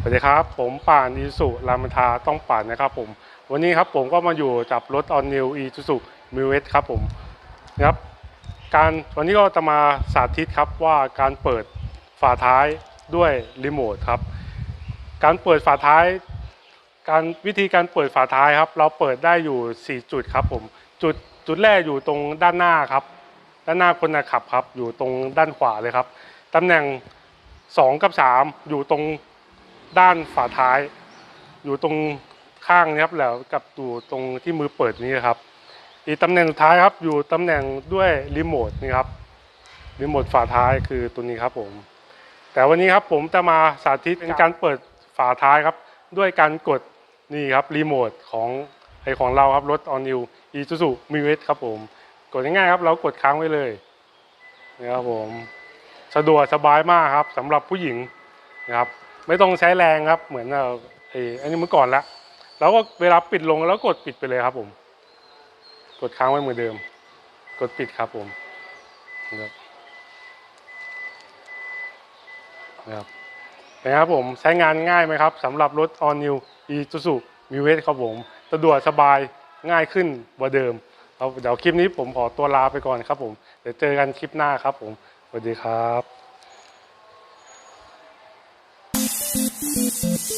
สวัสดีครับ ผมป่านอีสุรามอินทาต้องป่านนะครับผม วันนี้ครับผมก็มาอยู่จับรถออนนิวอีซูซูมิวเอสครับผมนะครับการวันนี้ก็จะมาสาธิตครับว่าการเปิดฝาท้ายด้วยรีโมทครับการเปิดฝาท้าย การวิธีการเปิดฝาท้ายครับ เราเปิดได้อยู่ 4 จุดครับผมจุดจุดแรกอยู่ตรงด้านหน้าครับ ด้านหน้าคนขับครับ อยู่ตรงด้านขวาเลยครับตำแหน่ง 2 กับ 3 อยู่ตรง ด้านฝาท้าย อยู่ตรงข้างนี้ครับแล้วกับอยู่ตรงที่มือเปิดนี้ครับ อีกตำแหน่งสุดท้ายครับอยู่ตำแหน่งด้วยรีโมทนี่ครับรีโมทฝาท้ายคือตัวนี้ครับผม แต่วันนี้ครับผมจะมาสาธิตเป็นการเปิดฝาท้ายครับ ด้วยการกดนี่ครับรีโมทของไอของเราครับรถ All New Isuzu m i w e s ครับผมกดง่ายๆครับ เรากดค้างไว้เลยนี่ครับผม สะดวกสบายมากครับสำหรับผู้หญิงนะครับ ไม่ต้องใช้แรงครับ เหมือนเอ่อไอ้อันนี้เมื่อก่อนละแล้วก็เวลาปิดลงแล้วกดปิดไปเลยครับผม กดค้างไว้เหมือนเดิม กดปิดครับผมนะครับนะครับนะครับผมใช้งานง่ายไหมครับสำหรับรถ All New Isuzu m i w e s ครับผมสะดวกสบายง่ายขึ้นกว่าเดิมเดี๋ยวคลิปนี้ผมขอตัวลาไปก่อนครับผม เดี๋ยวเจอกันคลิปหน้าครับผมสวัสดีครับ Thank you.